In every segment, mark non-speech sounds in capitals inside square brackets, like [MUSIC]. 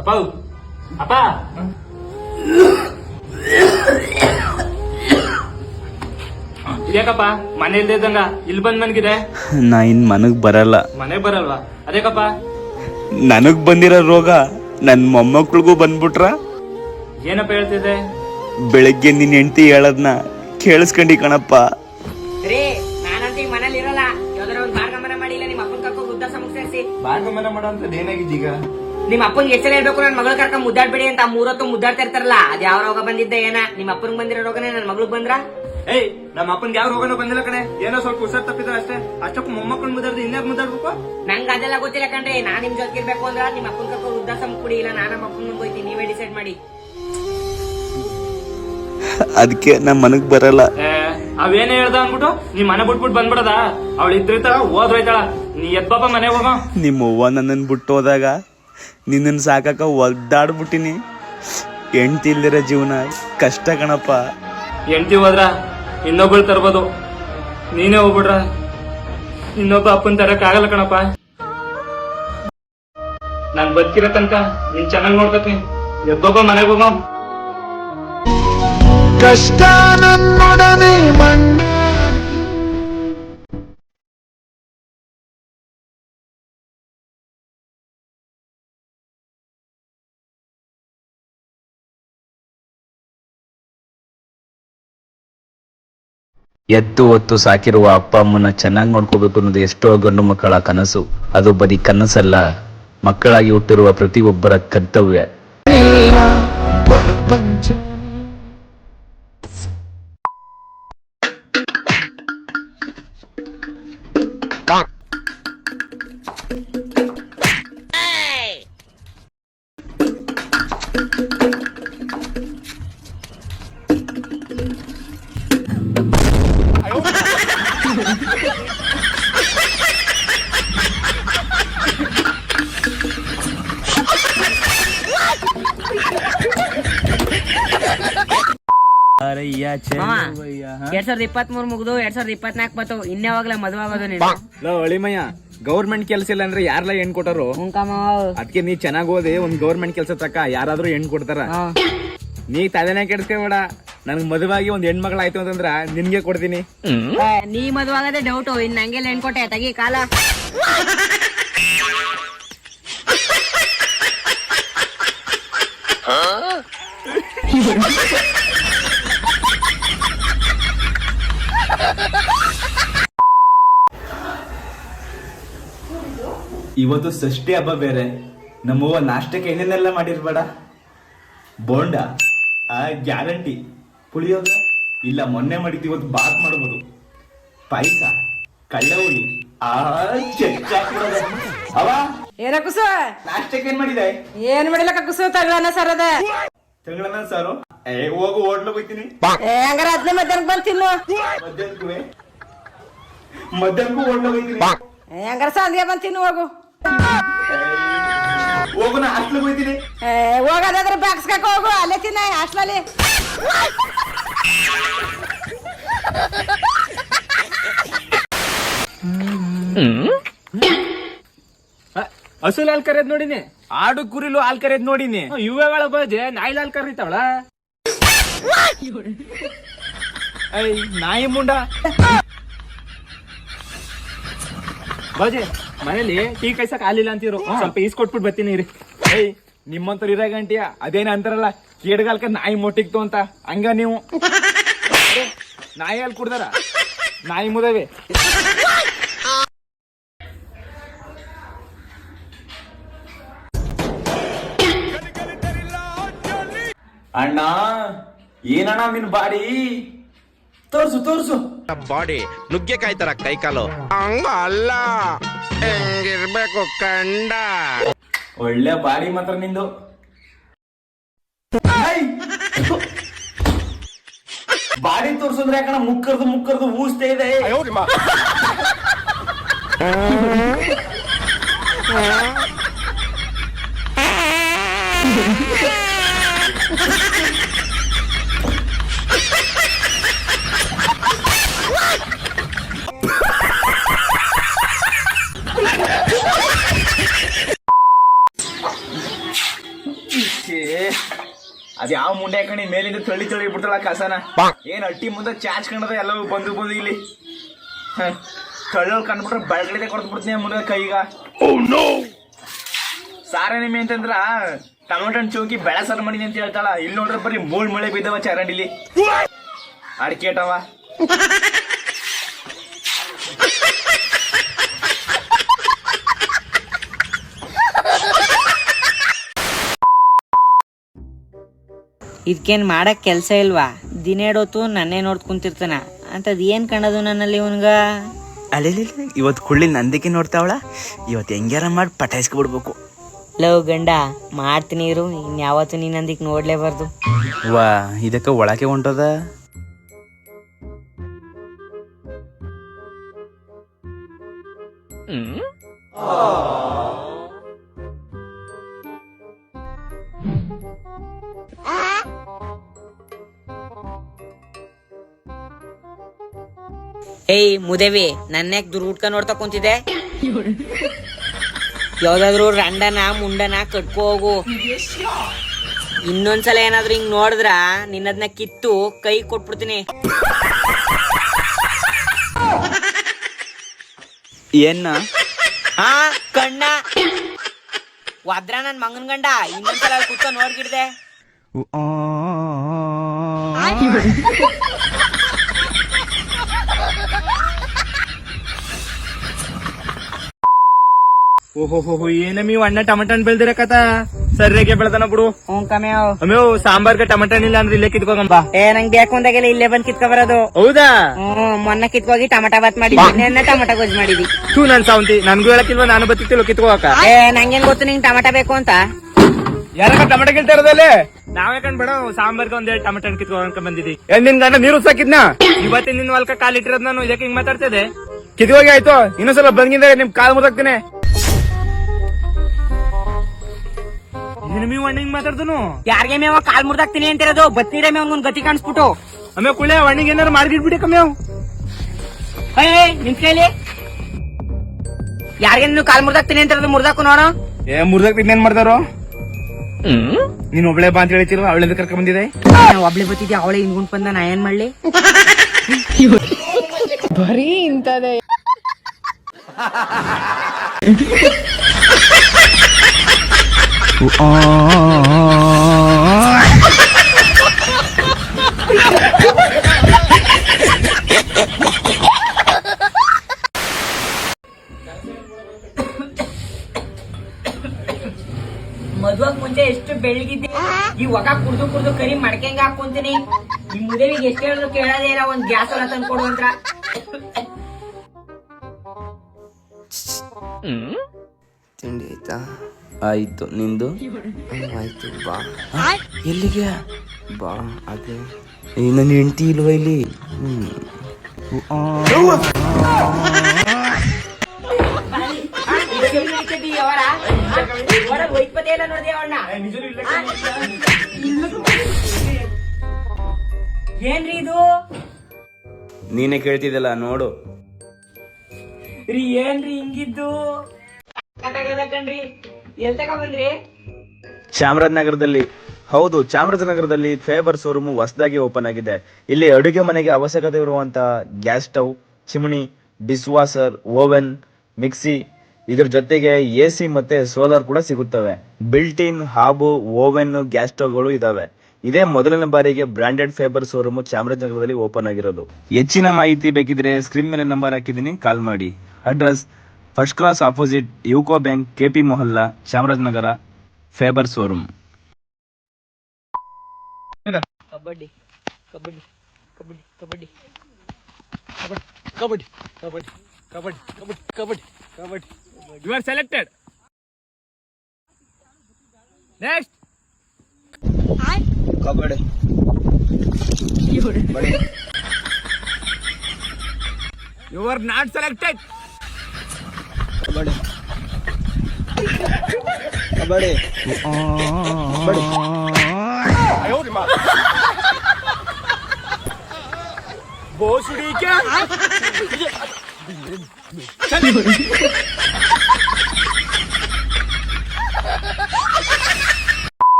ಅಪ್ಪ ಅಪ್ಪ [COUGHS] ಇದ್ಯಾಕಪ್ಪ? ಮನೆ ಇಲ್ದೇ ಇದ್ದಂಗ? ಇಲ್ಲಿ ಬಂದ್ ಮನ್ಗಿದೆ ನಾ ಇನ್ ಮನಗ್ ಬರಲ್ಲ. ಮನೆ ಬರಲ್ವಾ? ಅದೇಕಪ್ಪ ನನಗ್ ಬಂದಿರೋ ರೋಗ ನನ್ ಮೊಮ್ಮಕ್ಳಿಗೂ ಬಂದ್ಬಿಟ್ರ? ಏನಪ್ಪ ಹೇಳ್ತಿದ್ದೆ? ಬೆಳಗ್ಗೆ ನಿನ್ ಹೆಂಡತಿ ಹೇಳದ್ನ ಕೇಳಿಸ್ಕೊಂಡಿ ಕಣಪ್ಪ. ರೀ ನಾನಂತ ಈಗ ಮನೇಲಿ ಇರಲ್ಲ. ಯಾವ್ದಾರ ಒಂದ್ ಭಾಗಮನ ಮಾಡಿಲ್ಲ ನಿಮ್ಮ ಅಪ್ಪನ ಕರ್ಕೊಂಡು ವೃದ್ಧಾಶ್ರಮ ಸಮಸ್ಯೆ ಭಾಗಮನ ಮಾಡೋ ಅಂತ ಏನಾಗಿದ್ದೀಗ ನಿಮ್ಮ ಅಪ್ಪನ್ ಹೆಸರು ಹೇಳ್ಬೇಕು ನನ್ ಮಗಳ ಕರ್ಕ ಮುದ್ದಾಡ್ಬೇಡಿ ಅಂತ ಮೂರತ್ತು ಮುದ್ದಾಡ್ತಾ ಇರ್ತಾರಲ್ಲ ಅದ್ ಯಾವ ರೋಗ ಬಂದಿದ್ದ ಏನ? ನಿಮ್ಮ ಅಪ್ಪನಿಗೆ ಬಂದಿರೋ ರೋಗನೇ ನನ್ ಮಗಳಿಗೆ ಬಂದ್ರ? ಏಯ್ ನಮ್ಮ ಅಪ್ಪನ್ಗೆ ಯಾವ ರೋಗನೂ ಬಂದಿಲ್ಲ ಕಣೆ. ಏನೋ ಸ್ವಲ್ಪ ಹುಷಾರ್ ತಪ್ಪಿದ್ರೆ ಅಷ್ಟೇ. ಅಷ್ಟಕ್ಕೂ ಮೊಮ್ಮಕ್ಕಳು ಮುದ್ದಾಡ್ದು ಇನ್ಯಾಕ್ ಮುದ್ದಾಡ್ಬೇಕು? ನಂಗ್ ಅದೆಲ್ಲ ಗೊತ್ತಿಲ್ಲ ಕಂಡ್ರೆ ನಾನ್ ನಿಮ್ ಜೊತೆ ಇರ್ಬೇಕು ಅಂದ್ರ ನಿಮ್ಮ ಅಪ್ಪನ್ ಕರ್ಕೊಂಡು ಉದ್ದಾಸ ಕುಡಿ ಇಲ್ಲ ನಾನು ನಮ್ಮ ಅಪ್ಪನ ಹೋಯ್ತೀನಿ ನೀವೇ ಡಿಸೈಡ್ ಮಾಡಿ. ಅದಕ್ಕೆ ನಮ್ಮ ಮನಗ್ ಬರಲ್ಲ. ಏ, ಅವೇನೇ ಹೇಳ್ದ ಅನ್ಬಿಟ್ಟು ನಿಮ್ ಮನೆ ಬಿಟ್ಬಿಟ್ ಬಂದ್ಬಿಡದ. ಅವಳು ಇದ್ರಿತಾಳ ಹೋದ್ರೈತಾಳ ನೀ ಎದ್ಬಾಪ ಮನೆ ಹೋಗ. ನಿಮ್ಮ ಅವ್ವ ನನ್ನನ್ ಬಿಟ್ಟು ಹೋದಾಗ ನಿನ್ನನ್ ಸಾಕಾಕ ಒದ್ದಾಡ್ಬಿಟ್ಟಿನಿ. ಹೆಂಡ್ತಿ ಇಲ್ದಿರೋ ಜೀವನ ಕಷ್ಟ ಕಣಪ್ಪ. ಹೆಂಡತಿ ಹೋದ್ರ ಇನ್ನೊಬ್ಬಳು ತರ್ಬೋದು. ನೀನೇ ಹೋಗ್ಬಿಡ್ರ. ಇನ್ನೊಬ್ಬ ಅಪ್ಪನ ತರಕ್ ಆಗಲ್ಲ ಕಣಪ್ಪ. ನಾನ್ ಬದುಕಿರೋ ತನಕ ನೀನ್ ಚೆನ್ನಾಗಿ ನೋಡ್ಕೊತೀನಿ ಎಬ್ಬೊಬ್ಬ ಮನೆಗೆ ಹೋಗೋ. ಕಷ್ಟ ನನ್ನೊಡನೆ ಮಣ್ಣ ಎತ್ತು ಹೊತ್ತು ಸಾಕಿರುವ ಅಪ್ಪ ಅಮ್ಮನ ಚೆನ್ನಾಗಿ ನೋಡ್ಕೋಬೇಕು ಅನ್ನೋದು ಎಷ್ಟೋ ಗಂಡು ಮಕ್ಕಳ ಕನಸು. ಅದು ಬರೀ ಕನಸಲ್ಲ, ಮಕ್ಕಳಾಗಿ ಹುಟ್ಟಿರುವ ಪ್ರತಿಯೊಬ್ಬರ ಕರ್ತವ್ಯ. ಎರಡ್ ಸಾವಿರದ ಇಪ್ಪತ್ತ್ ಮೂರ್ ಮುಗ್ದು ಎರಡ್ ಸಾವಿರದ ಇಪ್ಪತ್ನಾಲ್ಕು ಬತ್ತು ಇನ್ಯಾವಾಗ್ಲೇ ಮದುವೆ ಆಗೋದು ನೀನು ಲೋ ಅಳಿಮಯ್ಯ ಗೌರ್ಮೆಂಟ್ ಕೆಲಸ ಇಲ್ಲ ಅಂದ್ರೆ ಯಾರ್ಲ ಹೆಣ್ ಕೊಟ್ಟರು? ಹುಂಕಮ್ಮ ಅದಕ್ಕೆ ನೀ ಚೆನ್ನಾಗ್ ಓದಿ ಒಂದ್ ಗೌರ್ಮೆಂಟ್ ಕೆಲಸ ತಕ್ಕ ಯಾರಾದ್ರೂ ಹೆಣ್ ಕೊಡ್ತಾರ. ನೀ ತಲೆನೇ ಕೆಡ್ಸ್ಕೊಬೇಡ. ನನ್ಗೆ ಮದುವಾಗಿ ಒಂದ್ ಆಯ್ತು ಅಂತಂದ್ರ ನಿನ್ಗೆ ಕೊಡ್ತೀನಿ. ನೀ ಮದುವಾಗದೆ ಡೌಟ್ ಡೌಟು ಇನ್ ನಂಗೆಲ್ಲ ಹೆಣ್ಕೊಟ್ಟೆ ತಗಿ ಕಾಲ. ಇವತ್ತು ಷಷ್ಠಿ ಹಬ್ಬ ಬೇರೆ. ನಮ್ಮವ್ವ ನಾಷ್ಟಕ್ಕೆ ಏನೇನೆಲ್ಲ ಮಾಡಿರ್ಬೇಡ? ಬೋಂಡ ಆ ಗ್ಯಾರಂಟಿ. ಪುಳಿಯೋಗ ಇಲ್ಲ ಮೊನ್ನೆ ಮಾಡಿದ್ದು ಇವತ್ತು ಬಾತ್ ಮಾಡ್ಬೋದು. ಪಾಯಸ ಕಳ್ಳ ಹುಳಿ ಅವ ಏನ ಕುಸು? ನಾಷ್ಟಕ್ಕೆ ಏನ್ ಮಾಡಿದೆ? ಏನ್ ಮಾಡಿಲ್ಲ ಕುಸು ತಗಳನ ಸರದ. ಅದ ತಿಂಗಳನ್ನ ಸಾರು? ಹೋಗು ಹೋಟ್ಲು ಹೋಗ್ತೀನಿ. ಏ ಹಂಗಾರ ಅದ್ನೇ ಮಧ್ಯಾಹ್ನ ಬಂದ್ ತಿನ್ನು ಮಧ್ಯಾಹ್ನಕ್ಕೂ ಮಧ್ಯಾಹ್ನಕ್ಕೂ ಹೋಟ್ಲು ಹೋಗ್ತೀನಿ. ಏ ಹಂಗಾರ ಸಂಧ್ಗೆ ಬಂದ್ ಹೋಗು. ಹೋಗು ನಾ ಹಾಸ್ಟ್ಲಿಗೆ ಹೋಗ್ತೀನಿ. ಏ ಹೋಗೋದಾದ್ರೆ ಹೋಗು ಅಲ್ಲೇ ತಿನ್ನ ಹಾಸ್ಟ್ಲಲ್ಲಿ. ಹಸುಲ್ ಹಾಲ್ ಕರೆದ್ ನೋಡಿನಿ. ಆಡು ಕುರಿಲು ಹಾಲ್ ಕರೆಯೋದ್ ನೋಡಿನಿ. ಇವೇಳ ಬಜೆ ನಾಯಿಲ್ ಹಾಲ್ ಕರೀತಾವಳ? ನಾಯಿ ಮುಂಡ. ಬಜೆ ಮನೇಲಿ ಟೀ ಕೈಸಕ್ ಆಲಿಲ್ಲ ಅಂತೀರು ಸ್ವಲ್ಪ ಈಸ್ ಕೊಟ್ಬಿಟ್ಟು ಬರ್ತೀನಿ ರೀ ಏಯ್ ನಿಮ್ಮಂತವ್ರು ಇರ ಗಂಟಿಯ ಅದೇನ ಅಂತಾರಲ್ಲ ಕೇಡ್ಗಾಲ್ಕ ನಾಯಿ ಮೊಟ್ಟಿಕ್ತು ಅಂತ. ಹಂಗ ನೀವು? ನಾಯಿ ಅಲ್ಲಿ ಕುಡ್ದಾರ? ನಾಯಿ ಮುದವೆ. ಅಣ್ಣ ಏನಣ್ಣ ನಿನ್ ಬಾಡಿ? ತೋರ್ಸು ತೋರ್ಸು. ಬಾಡಿ ನುಗ್ಗೆಕಾಯಿ ತರ ಕೈಕಾಲು. ಹಂಗ ಅಲ್ಲ. ಹೆಂಗಿರ್ಬೇಕು ಕಂಡ. ಒಳ್ಳೆ ಬಾಡಿ ಮಾತ್ರ ನಿಂದು. ಬಾಡಿ ತೋರ್ಸಂದ್ರೆ ಯಾಕಣ ಮುಕ್ಕರ್ದು ಮುಕ್ಕರ್ದು ಊಸ್ತೇ ಇದೆ? [LAUGHS] ಕಣಿ ಮೇಲಿಂದ ತಳ್ಳಿ ತಳ್ಳಿ ಬಿಡ್ತಾಳ ಕಸನ. ಏನ್ ಅಟ್ಟಿ ಮುಂದೆ ಚಾಚ್ ಕಂಡದ ಎಲ್ಲವೂ ಬಂದು ಬಂದು ಇಲ್ಲಿ. ತಳ್ಳೋಳ್ ಕಂಡ್ಬಿಟ್ರೆ ಬೆಳಗಡೆ ಕೊಡ್ತು ಬಿಡ್ತೀನಿ ಮುಂದೆ ಕೈಗ. ಸಾರ ನಿಮೆ ಅಂತಂದ್ರ ಟೊಮೆಟೊ ಹಣ್ಣ್ ಚೌಕಿ ಬೆಳೆ ಸಾರು ಮಾಡಿನಿ ಅಂತ ಹೇಳ್ತಾಳ. ಇಲ್ಲಿ ನೋಡ್ರೆ ಬರೀ ಮೂಳ್ ಮಳೆ ಬಿದ್ದವ ಚರಂಡಿಲಿ. ಅಡಿಕೆಟವ [LAUGHS] ಇದಕ್ಕೇನ್ ಮಾಡೋಕ್ಕೆ ಕೆಲಸ ಇಲ್ವಾ? ದಿನೇಡೋತು ನನ್ನೇ ನೋಡ್ ಕುಂತಿರ್ತಾನ. ಅಂತದ್ ಏನ್ ಕಾಣೋದು ನನ್ನಲ್ಲಿ ಇವನ್ಗ? ಅಲ್ಲಿ ಇವತ್ತು ಕುಳ್ಳಿ ನಂದಿಕೆ ನೋಡ್ತಾವಳ? ಇವತ್ತು ಹೆಂಗ್ಯಾರ ಮಾಡಿ ಪಟಾಯಿಸ್ಕೊಬಿಡ್ಬೇಕು ಲವ್ ಗಂಡ ಮಾಡ್ತೀನಿ ಇರು ಇನ್ಯಾವತ್ತು ನೀನ್ ನಂದಿಕ್ ನೋಡ್ಲೇಬಾರ್ದು. ವಾ ಇದಕ್ಕೆ ಒಳಕೆ ಹೊಂಟದ? ಏಯ್ ಮುದೇವಿ ನನ್ನಕ್ ದುರ್ ಹುಡ್ಕ ನೋಡ್ತಾ ಕುಂತಿದೆ ಯಾವ್ದಾದ್ರು ರಂಡನ ಮುಂಡನ ಕಟ್ಕೋ ಹೋಗು. ಇನ್ನೊಂದ್ಸಲ ಏನಾದ್ರು ಹಿಂಗ್ ನೋಡಿದ್ರ ನಿನ್ನದ್ನ ಕಿತ್ತು ಕೈ ಕೊಟ್ಬಿಡ್ತೀನಿ. ಏನ್ನ? ಹಾ ಕಣ್ಣ. ವದ್ರ ನನ್ ಮಂಗನ್ ಗಂಡ ಇನ್ನೊಂದ್ಸಲ ಕುತ್ಕ ನೋಡ್ಗಿಡ್ದೆ. ಓಹೋ ಏನಮ್ಮಿ ಅಣ್ಣ ಟಮಟನ್ ಬೆಳ್ದಿರ ಕಥ? ಸರ್ಯಾಗೆ ಬೆಳ್ದಾನ ಬಿಡು. ಹ್ಞೂ ಅಮ್ಯೋ ಸಾಂಬಾರ್ಗೆ ಟಮಟನ್ ಇಲ್ಲ ಅಂದ್ರೆ ಇಲ್ಲೇ ಕಿತ್ಕೋಗಂಬ. ಏ ನಂಗ್ ಬೇಕು ಅಂದಾಗೆಲ್ಲ ಇಲ್ಲೇ ಬಂದ್ ಕಿತ್ಕೊ ಬರೋದು ಹೌದಾ? ಹ್ಮ್ ಮೊನ್ನೆ ಕಿತ್ಕೋಗಿ ಟಮಟ ಬಾತ್ ಮಾಡಿದ್ವಿ. ನೆನ್ನೆ ಟಮಟ ಗೊಜ್ಜು ಮಾಡಿದ್ವಿ. ತೂ ನನ್ ಸಾವಂತಿ. ನನ್ಗೂ ಹೇಳಕ್ಕಿಲ್ವಾ ನಾನು ಬತ್ತಿತ್ತಿಲ್ಲ ಕಿತ್ಕೋಕ ಏ ನಂಗೇನ್ ಗೊತ್ತು ನಿಂಗ್ ಟಮಟ ಬೇಕು ಅಂತ? ಯಾರ ಟಮಟ ಇರೋದಲ್ಲಿ? ನಾವೇ ಕಂಡ್ಬೇಡ ಸಾಂಬಾರ್ಗೆ ಟಮಟ ಎರಡು ಹಣ್ಣು ಕಿತ್ಕೋಕ ಬಂದಿದ್ದಿ ನಿನ್ ಗಂಡ ನೀರು ಸಾಕಿದ್ನ ಇವತ್ತಿನ ನಿನ್ ಹೊಲ್ಕ ಕಾಲಿಟ್ಟಿರೋದ್ ನಾನು ಇದಕ್ಕೆ ಹಿಂಗ್ ಮಾತಾಡ್ತಿದ್ದೆ ಕಿತ್ಕೋಗಿ ಆಯ್ತು ಇನ್ನೊಂದ್ಸಲ ಬಂದಿಂದ ನಿಮ್ ಕಾಲ್ ಮುದಾಕ್ತೀನಿ ನೀವು ಒಣ್ಣಿಂಗ್ ಮಾತಾಡ್ದನು? ಯಾರಿಗೆ ಮೇವ? ಕಾಲ್ ಮುರ್ದಾಕ್ತೀನಿ ಅಂತಿರೋದು. ಬತ್ತೀರ ಮೇವ್ ಗತಿ ಕಾಣಿಸ್ಬಿಟ್ಟು. ಆಮೇಲೆ ಕುಳ್ಳೆ ಅಣ್ಣಿಗೆ ಏನಾರು ಮಾಡಿಟ್ಬಿಡಿ ಕಮ್ಮಿ ಏ ನಿನ್ ಕೈಲಿ ಯಾರಿಗೆ ನೀವು ಕಾಲ್ ಅಂತ ಅಂತಿರೋದು? ಮುರ್ದಾಕು ನೋಡ. ಏ ಮುರ್ದಾಕ್ ಇನ್ನೇನ್ ಮಾಡ್ತಾರೋ ನೀನ್ ಒಬ್ಳೆ ಬಾ ಅಂತ ಹೇಳ್ತಿರೋ ಅವಳೆಂದ ಕರ್ಕೊಂಡ್ ಬಂದಿದೆ? ಒಬ್ಳೆ ಬತ್ತಿದ್ದೆ ಅವಳೆ ಹಿಂಗುಂಟ್ ಬಂದ ನಾ ಏನ್ ಮಾಡ್ಲಿ? ಮದುವಕ್ ಮುಂಚೆ ಎಷ್ಟು ಬೆಳಗಿದ್ದೆ ಈ ಒಗ ಕುಡ್ದು ಕುಡ್ದು ಕರಿ ಮಡ್ಕೆಂಗ ಹಾಕೊಂತೀನಿ ಈ ಮುದೇವಿಗೆ ಎಷ್ಟು ಹೇಳಿದ್ರು ಕೇಳೋದೇ ಇಲ್ಲ ಒಂದ್ ಗ್ಯಾಸ್ ಎಲ್ಲ ತಂದ್ಕೊಡು ಅಂತ. ತಿಂಡಿ ಆಯ್ತಾ? ಆಯ್ತು ನಿಂದು? ಆಯ್ತು ಬಾ. ಎಲ್ಲಿಗೆ? ಬಾ ಅದೇ ಈ ನನ್ನ ಹೆಂಡತಿ ಇಲ್ವಾ ಇಲ್ಲಿ? ಏನ್ರಿ ಇದು? ನೀನೇ ಕೇಳ್ತಿದ್ದಲ್ಲ ನೋಡು. ರೀ ಏನ್ರಿ ಹಿಂಗಿದ್ದು? ಕಣ್ರಿ ಚಾಮರಾಜನಗರದಲ್ಲಿ. ಹೌದು, ಚಾಮರಾಜನಗರದಲ್ಲಿ ಫೇಬರ್ ಶೋರೂಮ್ ಹೊಸದಾಗಿ ಓಪನ್ ಆಗಿದೆ. ಇಲ್ಲಿ ಅಡುಗೆ ಮನೆಗೆ ಅವಶ್ಯಕತೆ ಇರುವಂತ gas stove chimney dishwasher oven, mixie, ಇದ್ರ ಜೊತೆಗೆ ಎ ಸಿ ಮತ್ತೆ ಸೋಲಾರ್ ಕೂಡ ಸಿಗುತ್ತವೆ. Built in hob, oven, gas ಸ್ಟವ್ಗಳು ಇದಾವೆ. ಇದೇ ಮೊದಲನೇ ಬಾರಿಗೆ ಬ್ರಾಂಡೆಡ್ ಫೇಬರ್ ಶೋರೂಮ್ ಚಾಮರಾಜನಗರದಲ್ಲಿ ಓಪನ್ ಆಗಿರೋದು. ಹೆಚ್ಚಿನ ಮಾಹಿತಿ ಬೇಕಿದ್ರೆ ಸ್ಕ್ರೀನ್ ಮೇಲೆ ನಂಬರ್ ಹಾಕಿದ್ದೀನಿ, ಕಾಲ್ ಮಾಡಿ. Address first class opposite UCO bank K P Mohalla Chamarajanagar Faber showroom kabaddi kabaddi kabaddi kabaddi kabaddi kabaddi kabaddi kabaddi kabaddi kabaddi you are selected next kabaddi you are not selected kabaddi. Kabaddi. Kabaddi.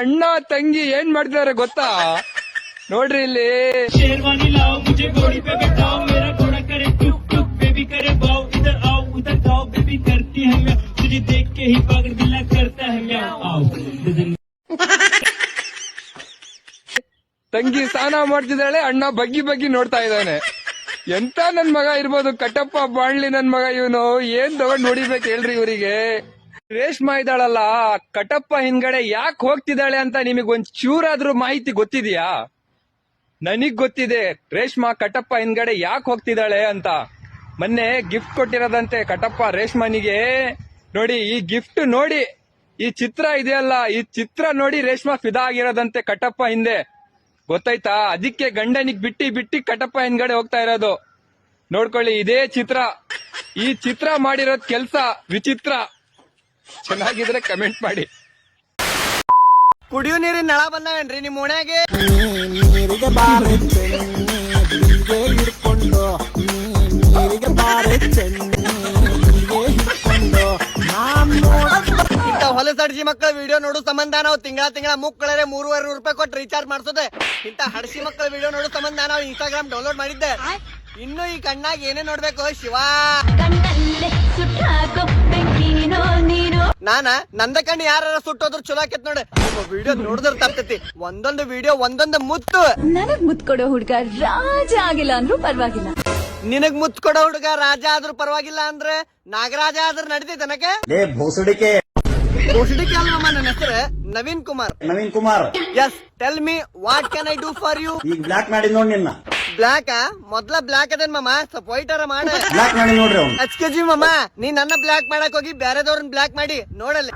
ಅಣ್ಣ ತಂಗಿ ಏನ್ ಮಾಡ್ತಿದಾರೆ ಗೊತ್ತಾ? ನೋಡ್ರಿ ಇಲ್ಲಿ. ತಂಗಿ ಸ್ನಾನ ಮಾಡ್ತಿದ್ದಾಳೆ, ಅಣ್ಣ ಬಗ್ಗಿ ಬಗ್ಗಿ ನೋಡ್ತಾ ಇದ್ದಾನೆ. ಎಂತ ನನ್ ಮಗ ಇರ್ಬೋದು, ಕಟ್ಟಪ್ಪ ಬಾಣ್ಲಿ ನನ್ ಮಗ ಇವನು, ಏನ್ ತಗೊಂಡ್ ನೋಡಿಬೇಕು ಹೇಳ್ರಿ ಇವರಿಗೆ. ರೇಷ್ಮಾ ಇದ್ದಾಳಲ್ಲ, ಕಟ್ಟಪ್ಪ ಹಿಂದ್ಗಡೆ ಯಾಕೆ ಹೋಗ್ತಿದ್ದಾಳೆ ಅಂತ ನಿಮಗೆ ಒಂದ್ ಚೂರಾದ್ರೂ ಮಾಹಿತಿ ಗೊತ್ತಿದ್ಯಾ? ನನಗ್ ಗೊತ್ತಿದೆ, ರೇಷ್ಮಾ ಕಟಪ್ಪ ಹಿಂದ್ಗಡೆ ಯಾಕೆ ಹೋಗ್ತಿದ್ದಾಳೆ ಅಂತ. ಮೊನ್ನೆ ಗಿಫ್ಟ್ ಕೊಟ್ಟಿರೋದಂತೆ ಕಟಪ್ಪ ರೇಷ್ಮನಿಗೆ. ನೋಡಿ ಈ ಗಿಫ್ಟ್ ನೋಡಿ ಈ ಚಿತ್ರ ಇದೆಯಲ್ಲ ಈ ಚಿತ್ರ ನೋಡಿ ರೇಷ್ಮಾ ಫಿದಾ ಆಗಿರೋದಂತೆ ಕಟ್ಟಪ್ಪ ಹಿಂದೆ. ಗೊತ್ತಾಯ್ತಾ? ಅದಕ್ಕೆ ಗಂಡನಿಗೆ ಬಿಟ್ಟಿ ಬಿಟ್ಟಿ ಕಟ್ಟಪ್ಪ ಹಿಂದ್ಗಡೆ ಹೋಗ್ತಾ ಇರೋದು. ನೋಡ್ಕೊಳ್ಳಿ ಇದೇ ಚಿತ್ರ. ಈ ಚಿತ್ರ ಮಾಡಿರೋದ್ ಕೆಲ್ಸ ವಿಚಿತ್ರ. ಚೆನ್ನಾಗಿದ್ರೆ ಕಮೆಂಟ್ ಮಾಡಿ. ಕುಡಿಯೋ ನೀರಿನ ನಳ ಬಂದವೇನ್ರಿ ನಿಮ್ಮ ಓಣ್ಯಾಗೆ ಹೊಲಸಡ್ಸಿ ಮಕ್ಕಳ ವಿಡಿಯೋ ನೋಡೋ ಸಂಬಂಧ ನಾವು. ತಿಂಗಳ ತಿಂಗಳ ಮುಕ್ಕಳರೆ ಮೂರುವರೆ ನೂರು ರೂಪಾಯಿ ಕೊಟ್ಟು ರೀಚಾರ್ಜ್ ಮಾಡಿಸೋದೆ. ಇಂಥ ಹಡಸಿ ಮಕ್ಕಳ ವಿಡಿಯೋ ನೋಡೋ ಸಂಬಂಧ ನಾವು ಇನ್ಸ್ಟಾಗ್ರಾಮ್ ಡೌನ್ಲೋಡ್ ಮಾಡಿದ್ದೆ. ಇನ್ನು ಈ ಕಣ್ಣಾಗ ಏನೇ ನೋಡ್ಬೇಕು ಶಿವ. ನಾನ. ನಂದ ಕಣ್ಣು ಯಾರ ಸುಟ್ಟೋದ್ರು ಚಲೋ ಆಕೇತ್ ನೋಡಿ. ನಿಮ್ಮ ವಿಡಿಯೋ ನೋಡಿದ್ರ ತಪ್ತೈತಿ. ಒಂದೊಂದು ವಿಡಿಯೋ ಒಂದೊಂದು ಮುತ್ತು. ನನಗ್ ಮುತ್ ಕೊಡೋ ಹುಡ್ಗ ರಾಜ ಆಗಿಲ್ಲ ಅಂದ್ರೂ ಪರವಾಗಿಲ್ಲ. ನಿನಗ್ ಮುತ್ ಕೊಡೋ ಹುಡುಗ ರಾಜ ಆದ್ರೂ ಪರವಾಗಿಲ್ಲ ಅಂದ್ರೆ ನಾಗರಾಜ ಆದ್ರೂ ನಡೀತೈತೆ ನನಗೆ? ಅಲ್ವಮ್ಮ ನನ್ನ ಹೆಸರು Naveen Kumar. Naveen Kumar. Yes tell me what can I do for you ಈಗ ಬ್ಲಾಕ್ ಮಾಡಿ ನೋಡಿ ನಿನ್ನ. ಬ್ಲಾಕ್ ಮೊದ್ಲ ಬ್ಲಾಕ್ ಅದೇನ್ ಮಾಮ? ಸ್ವಲ್ಪ ವೈಟ್ ಅರ ಮಾಡ. ಬ್ಲಾಕ್ ಮಾಡಿ ನೋಡ್ರಿ ಅವ್ನು. ಕೆ ಜಿ ಮಾಮ. ನೀ ನನ್ನ ಬ್ಲಾಕ್ ಮಾಡಕ್ ಹೋಗಿ ಬೇರೆದವ್ರನ್ನ ಬ್ಲಾಕ್ ಮಾಡಿ ನೋಡಲ್ಲ.